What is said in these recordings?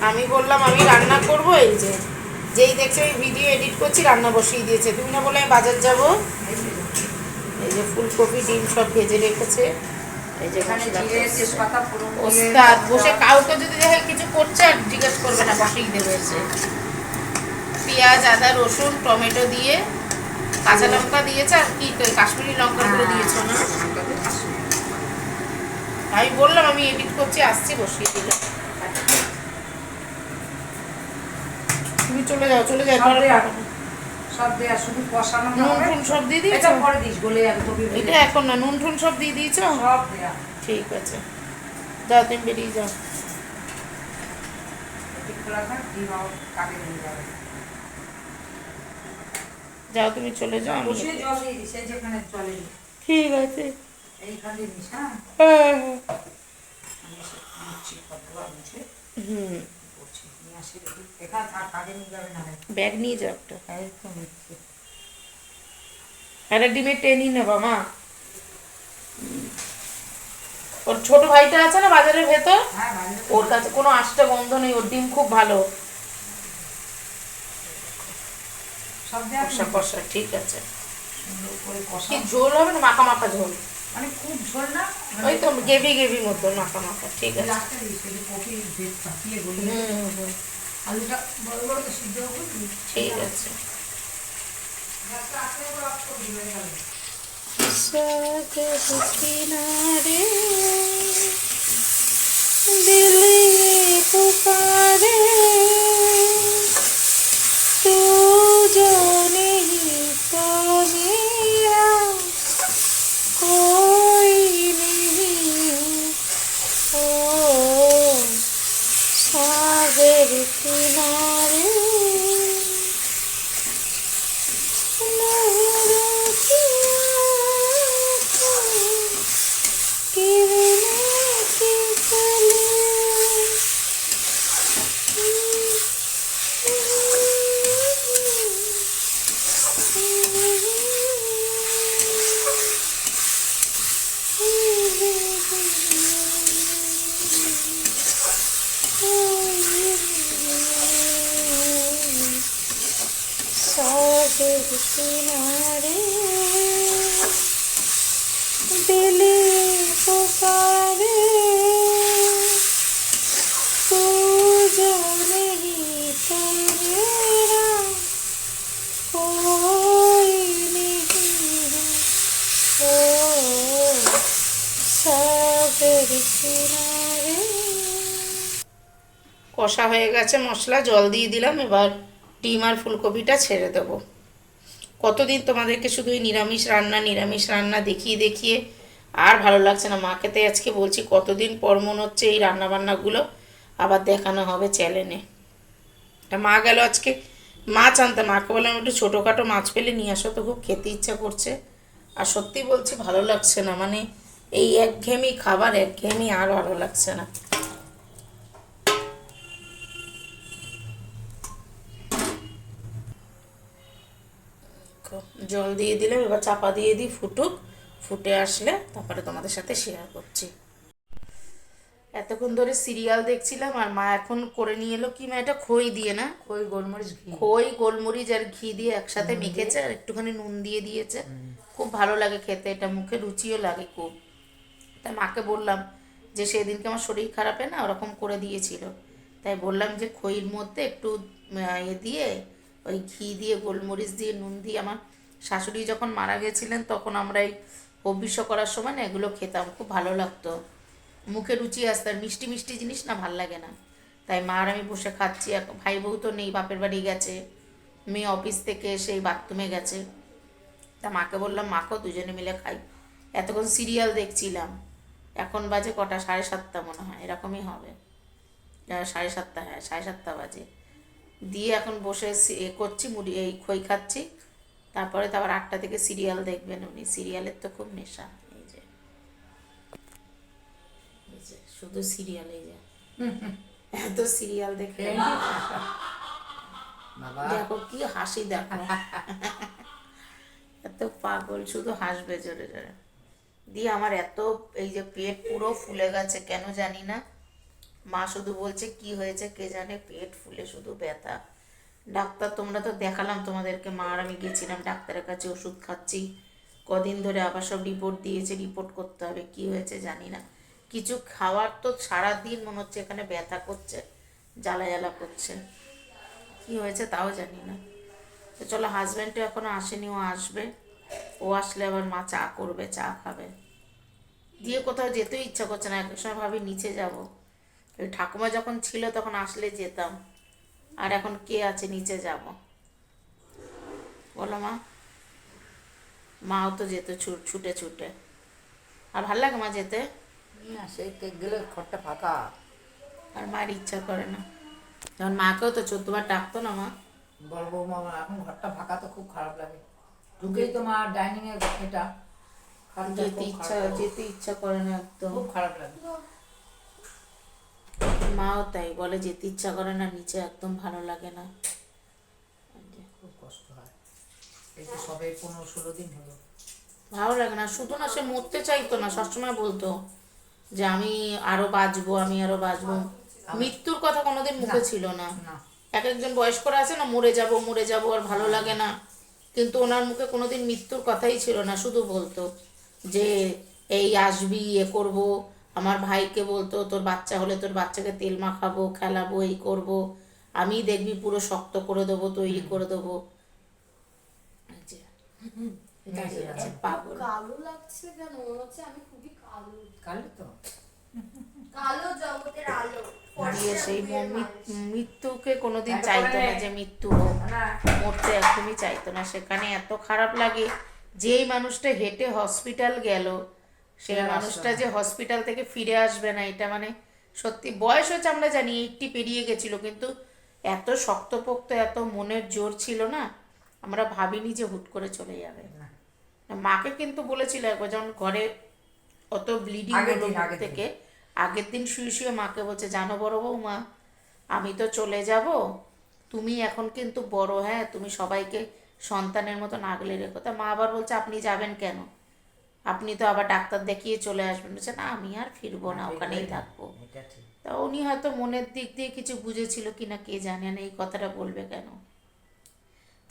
আমি বললাম আমি রান্না করব এই যে। যেই দেখছে আমি ভিডিও এডিট করছি রান্না বসিয়ে দিয়েছে। তুমি না বলে আমি বাজার যাব? এই যে ফুলকপি ডিম সব ভেজে রেখেছে। এই যে ওস্তাদ বসে কাউকে যদি দেখে কিছু করছে আর জিজ্ঞেস করবে না দেবে এসে পেঁয়াজ আদা রসুন টমেটো দিয়ে কাঁচা লঙ্কা দিয়েছে আর কি কাশ্মীরি লঙ্কা হ্যাঁ। দিয়েছ না? আমি বললাম আমি এডিট করছি আসছি বসিয়ে দিলাম। তুমি চলে যাও চলে যাও সব দেয়া। শুধু কষানো নুন সব দিয়ে এটা পরে দিস গলে যাবে ভেজে। এটা এখন না নুন টুন সব দিয়ে দিয়েছ? সব দেয়া। ঠিক আছে। যাও তুমি বেরিয়ে যাও। যাও তুমি চলে যাও আমি ঠিক আছে। হ্যাঁ? হ্যাঁ হ্যাঁ। হুম। ব্যাগ নিয়ে যাও একটা। ডিমের মা। ওর ছোট ভাইটা আছে না বাজারের ভেতর? ওর কাছে কোনো আষ্টা গন্ধ নেই, ওর ডিম খুব ভালো। ঠিক আছে। ঝোল হবে না, মাখা মাখা ঝোল? মানে খুব ঝোল না? ওই তো গেভি গেভি মতো মাখা মাখা ঠিক আছে। লাস্টে কপি চাপিয়ে আলুটা বড় বড় তো সিদ্ধ হবে ঠিক আছে। করে কিনারে বেলে পোকারে পূজো নেহি তেরা কোই নেহি ও সাগর কিনারে। কষা হয়ে গেছে মশলা, জল দিয়ে দিলাম, এবার ডিম আর ফুলকপিটা ছেড়ে দেবো। কতদিন তোমাদেরকে শুধু এই নিরামিষ রান্না নিরামিষ রান্না দেখিয়ে দেখিয়ে আর ভালো লাগছে না। মাকে তাই আজকে বলছি কতদিন পর মনে হচ্ছে এই রান্না বান্নাগুলো আবার দেখানো হবে চ্যানেলে তা মা গেল আজকে মাছ আনতে। মাকে বললাম, একটু ছোটোখাটো মাছ পেলে নিয়ে আসো তো, খুব খেতে ইচ্ছা করছে। আর সত্যি বলছি, ভালো লাগছে না। মানে এই একঘেয়েমি খাবার একঘেয়েমি আর ভালো লাগছে না। জল দিয়ে দিলাম এবার চাপা দিয়ে দিই ফুটুক। ফুটে আসলে তারপরে তোমাদের সাথে শেয়ার করছি। এতক্ষণ ধরে সিরিয়াল দেখছিলাম আর মা এখন করে নিয়ে এলো কি মা এটা খই দিয়ে না? খই গোলমরিচ ঘি। খই গোলমরিচ আর ঘি দিয়ে একসাথে মেখেছে আর একটুখানি নুন দিয়ে দিয়েছে। খুব ভালো লাগে খেতে এটা মুখে রুচিও লাগে খুব। তা মাকে বললাম যে সেদিনকে আমার শরীর খারাপে না ওরকম করে দিয়েছিল। তাই বললাম যে খইয়ের মধ্যে একটু আহ, ইয়ে দিয়ে ওই ঘি দিয়ে গোলমরিচ দিয়ে নুন দিয়ে আমার শাশুড়ি যখন মারা গেছিলেন, তখন আমরা এই হবিষ্য করার সময় না এগুলো খেতাম, খুব ভালো লাগতো। মুখে রুচি আসতে, আর মিষ্টি মিষ্টি জিনিস না ভালো লাগে না। তাই মা আর আমি বসে খাচ্ছি ভাই বউ তো নেই, বাপের বাড়ি গেছে। মেয়ে অফিস থেকে এসে বাথরুমে গেছে। তা মাকে বললাম মাকেও দুজনে মিলে খাই। এতক্ষণ সিরিয়াল দেখছিলাম। এখন বাজে কটা? সাড়ে সাতটা মনে হয়, এরকমই হবে। সাড়ে সাতটা হ্যাঁ সাড়ে সাতটা বাজে। দিয়ে এখন বসে এ করছি, মুড়ি, এই খই খাচ্ছি। তারপরে তো আবার আটটা থেকে সিরিয়াল দেখবেন উনি। সিরিয়ালের তো খুব নেশা এই যে। শুধু সিরিয়াল এই যে। এত সিরিয়াল দেখে দেখো কি হাসি দেখো। এত পাগল শুধু হাসবে জোরে জোরে। দিয়ে আমার এত এই যে পেট পুরো ফুলে গেছে কেন জানি না। মা শুধু বলছে কি হয়েছে কে জানে? পেট ফুলে শুধু ব্যথা। ডাক্তার, তোমরা তো দেখালাম তোমাদেরকে, মা আর আমি গেছিলাম ডাক্তারের কাছে ওষুধ খাচ্ছি। কদিন ধরে আবার সব রিপোর্ট দিয়েছে রিপোর্ট করতে হবে, কি হয়েছে জানি না। কিছু খাওয়ার তো সারা দিন মনে হচ্ছে এখানে ব্যথা করছে, জ্বালা জ্বালা করছে। কি হয়েছে তাও জানি না। তো চলো হাজব্যান্ডও এখনও আসেনি, ও আসবে। ও আসলে আবার মা চা করবে, চা খাবে। দিয়ে কোথাও যেতেও ইচ্ছা করছে না, এক সময় ভাবি নিচে যাব। ওই ঠাকুমা যখন ছিল তখন আসলে যেতাম। আর এখন কে আছে নিচে যাব? বলো মা। মাও তো যেত ছুটে ছুটে। আর ভালো লাগে মা যেতে? না সেই গেলে ঘরটা ফাঁকা। আর মায়ের ইচ্ছা করে না। যখন মাকেও তো চোদ্দবার ডাকতো না মা। বৌমা আমার এখন ঘরটা ফাঁকা তো খুব খারাপ লাগে। ঢুকেই তোমার ডাইনিং এর এটা যেতে ইচ্ছা যেতে ইচ্ছা করে না একদম। খুব খারাপ লাগে। মাও তাই বলে যেতে ইচ্ছা করে না নিচে একদম ভালো লাগে না। খুব কষ্ট হয়। এই তো সবে পনেরো ষোলো দিন হলো। ভালো লাগে না শুধু না সে মরতে চাইতো না সবসময় বলতো যে আমি আরও বাঁচবো আমি আরও বাঁচবো। মৃত্যুর কথা কোনোদিন মুখে ছিল না। না। এক একজন বয়স্করা আছে না মরে যাব মরে যাব আর ভালো লাগে না। কিন্তু ওনার মুখে কোনোদিন মৃত্যুর কথাই ছিল না শুধু বলতো যে এই আসবি এ করব। আমার ভাইকে বলতো তোর বাচ্চা হলে তোর বাচ্চাকে তেল মাখাবো খেলাবো এই করব। আমি দেখবি পুরো শক্ত করে দেবো তৈরি করে দেবো। দাঁড়িয়ে আছে। পাগল। কালো লাগছে কেন? মনে হচ্ছে আমি খুবই কালো। কালি তো? কালো জগতের আলো দিয়ে সেই মৃত্যুকে কোনোদিন চাইতো না যে মৃত্যু হোক। মরতে একদমই চাইতো না। সেখানে এত খারাপ লাগে যেই মানুষটা হেঁটে হসপিটাল গেল সেই মানুষটা যে হসপিটাল থেকে ফিরে আসবে না এটা মানে সত্যি বয়স হচ্ছে আমরা জানি এইটটি পেরিয়ে গেছিল কিন্তু এত শক্তপোক্ত এত মনের জোর ছিল না আমরা ভাবিনি যে হুট করে চলে যাবে। মাকে কিন্তু বলেছিল একবার যখন ঘরে অত ব্লিডিং হলো থেকে আগের দিন শুয়ে শুয়ে মাকে বলছে জানো বড় বৌমা আমি তো চলে যাব তুমি এখন কিন্তু বড় হ্যাঁ তুমি সবাইকে সন্তানের মতন আগলে রেখো। তা মা আবার বলছে আপনি যাবেন কেন? আপনি তো আবার ডাক্তার দেখিয়ে চলে আসবেন। বলছে না আমি আর ফিরবো না ওখানেই থাকব। তা উনি হয়তো মনের দিক দিয়ে কিছু বুঝেছিল কিনা কে জানে না এই কথাটা বলবে কেন?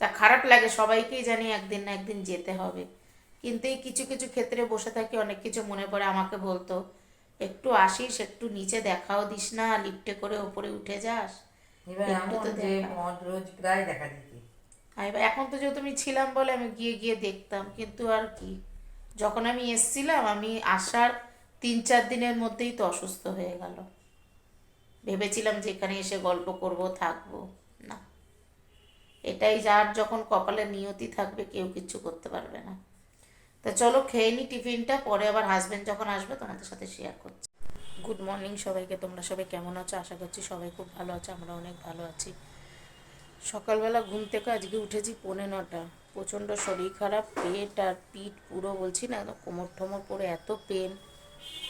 তা খারাপ লাগে সবাইকেই জানি একদিন না একদিন যেতে হবে। কিন্তু এই কিছু কিছু ক্ষেত্রে বসে থাকি অনেক কিছু মনে পড়ে আমাকে বলতো একটু আসিস একটু নিচে দেখাও দিস না লিফটে করে ওপরে উঠে যাস এখন তো যেহেতু আমি ছিলাম বলে আমি গিয়ে গিয়ে দেখতাম কিন্তু আর কি। যখন আমি এসছিলাম, আমি আসার তিন চার দিনের মধ্যেই তো অসুস্থ হয়ে গেল। ভেবেছিলাম যে এখানে এসে গল্প করব, থাকব, না। এটাই যার যখন কপালে নিয়তি থাকবে, কেউ কিছু করতে পারবে না। তা চলো খেয়ে নি টিফিনটা, পরে আবার হাজবেন্ড যখন আসবে, তোমাদের সাথে শেয়ার করছি। গুড মর্নিং সবাইকে, তোমরা সবাই কেমন আছো? আশা করছি সবাই খুব ভালো আছে আমরা অনেক ভালো আছি। সকালবেলা ঘুম থেকে আজকে উঠেছি পৌনে নটা। প্রচণ্ড শরীর খারাপ, পেট আর পিঠ পুরো বলছি না কোমর ঠোমর পরে এত পেন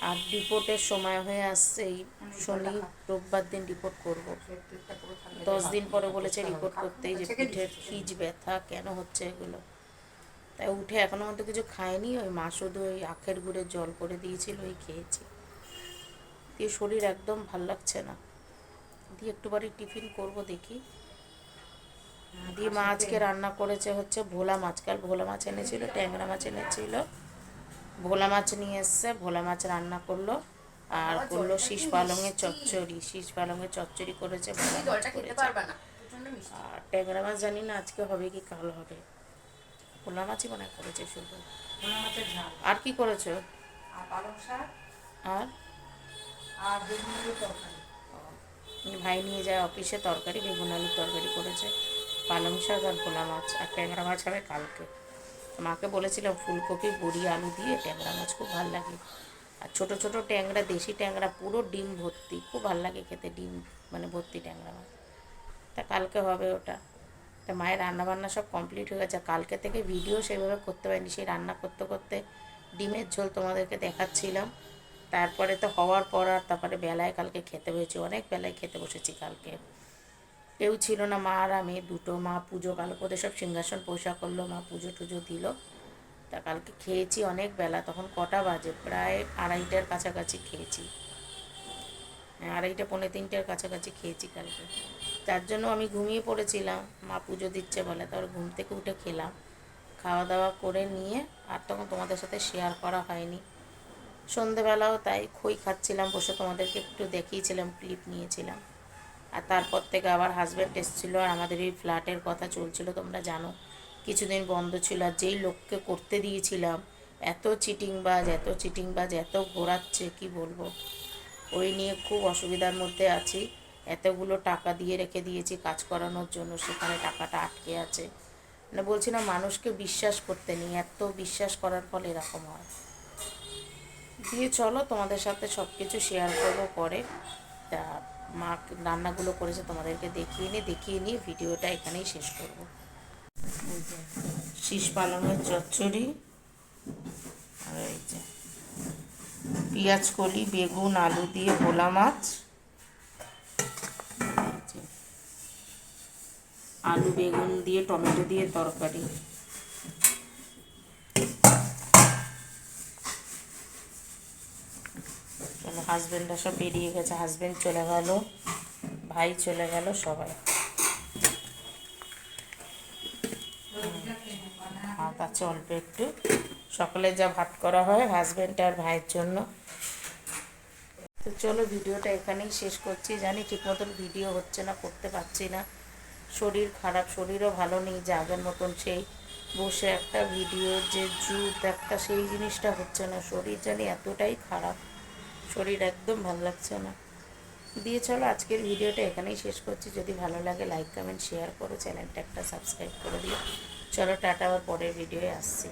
আর রিপোর্টের সময় হয়ে আসছে, এই শনি রোববার দিন রিপোর্ট করব। দশ দিন পরে বলেছে রিপোর্ট করতেই যে পিঠের খিজ ব্যথা কেন হচ্ছে এগুলো। তাই উঠে এখনও মতো কিছু খাইনি, ওই মা শুধু ওই আখের গুড়ের জল করে দিয়েছিল, ওই খেয়েছি। দিয়ে শরীর একদম ভালো লাগছে না। দিয়ে একটু বাড়ি টিফিন করব দেখি। দিয়ে মা আজকে রান্না করেছে হচ্ছে ভোলা মাছ। কাল ভোলা মাছ এনেছিল ট্যাংরা মাছ এনেছিল। ভোলা মাছ নিয়ে এসছে ভোলা মাছ রান্না করল। আর করল শীষ পালঙের চচ্চড়ি শীষ পালঙের চচ্চড়ি করেছে ভোলা মাছ করেছে। আর ট্যাংরা মাছ জানি না আজকে হবে কি কাল হবে। ভোলা মাছই মনে হয় করেছে শুধু। ভোলা মাছের ঝাল। আর কি করেছ? আর আর? আর বেগুন আলুর তরকারি। এই ভাই নিয়ে যায় অফিসে তরকারি বেগুন আলুর তরকারি করেছে। পালং শাক আর ভোলা মাছ আর ট্যাংরা মাছ হবে কালকে। মাকে বলেছিলাম, ফুলকপি, বড়ি, আলু দিয়ে ট্যাংরা মাছ খুব ভালো লাগে। আর ছোট ছোট ট্যাংরা, দেশি ট্যাংরা, পুরো ডিম ভর্তি, খুব ভালো লাগে খেতে ডিম মানে ভর্তি ট্যাংরা মাছ। তা কালকে হবে ওটা। তা মায়ের রান্নাবান্না সব কমপ্লিট হয়ে গেছে। কালকে থেকে ভিডিও সেভাবে করতে পারিনি, সেই রান্না করতে করতে ডিমের ঝোল তোমাদেরকে দেখাচ্ছিলাম। তারপরে তো হওয়ার পর আর তারপরে বেলায় কালকে খেতে হয়েছে, অনেক বেলায় খেতে বসেছি কালকে। কেউ ছিল না, মা আর আমি, দুটো মা, পুজো, কালকে ওদের সব সিংহাসন পোষা করল, মা পুজো টুজো দিল। তা কালকে খেয়েছি অনেক বেলা, তখন কটা বাজে? প্রায় আড়াইটার কাছাকাছি খেয়েছি। হ্যাঁ আড়াইটা, পৌনে তিনটের কাছাকাছি খেয়েছি কালকে। তার জন্য আমি ঘুমিয়ে পড়েছিলাম, মা পুজো দিচ্ছে বলে তারপর ঘুম থেকে উঠে খেলাম। খাওয়া দাওয়া করে নিয়ে, আর তখন তোমাদের সাথে শেয়ার করা হয়নি। সন্ধেবেলাও তাই খই খাচ্ছিলাম, বসে তোমাদেরকে একটু দেখিয়েছিলাম ক্লিপ নিয়েছিলাম। আর তারপর থেকে আবার হাজব্যান্ড এসেছিল আর আমাদের এই ফ্ল্যাটের কথা চলছিল, তোমরা জানো। কিছুদিন বন্ধ ছিল আর যেই লোককে করতে দিয়েছিলাম, এত চিটিংবাজ এত চিটিংবাজ, এত ঘোরাচ্ছে, কি বলব? ওই নিয়ে খুব অসুবিধার মধ্যে আছি। এতগুলো টাকা দিয়ে রেখে দিয়েছি কাজ করানোর জন্য, সেখানে টাকাটা আটকে আছে। মানে বলছি না, মানুষকে বিশ্বাস করতে নেই, এত বিশ্বাস করার ফলে এরকম হয়। দিয়ে চলো তোমাদের সাথে সব কিছু শেয়ার করব পরে। তা মা রান্নাগুলো করেছে, তোমাদেরকে দেখিয়ে নিয়ে দেখিয়ে নিয়ে ভিডিওটা এখানেই শেষ করব। শীষ পালনের চচ্চড়ি, আর এই যে, পেঁয়াজ কলি, বেগুন, আলু দিয়ে ভোলা মাছ আলু, বেগুন দিয়ে টমেটো দিয়ে তরকারি। হাজব্যান্ডরা সব বেরিয়ে গেছে হাজব্যান্ড চলে গেল, ভাই চলে গেল সবাই। ভাত আছে অল্প একটু। সকালে যা ভাত করা হয় হাজব্যান্ড আর ভাইয়ের জন্য। তো চলো ভিডিওটা এখানেই শেষ করছি। জানি ঠিক মতন ভিডিও হচ্ছে না, করতে পারছি না। শরীর খারাপ, শরীরও ভালো নেই যে আগের মতন সেই বসে একটা ভিডিও যে জুত একটা, সেই জিনিসটা হচ্ছে না। শরীর জানি এতটাই খারাপ। শরীর একদম ভালো লাগছে না। দিয়ে চলো আজকের ভিডিওটা এখানেই শেষ করছি। যদি ভালো লাগে লাইক কমেন্ট শেয়ার করো। চ্যানেলটা একটা সাবস্ক্রাইব করে দিও। চলো টাটা, আবার পরের ভিডিওয়ে আসছি।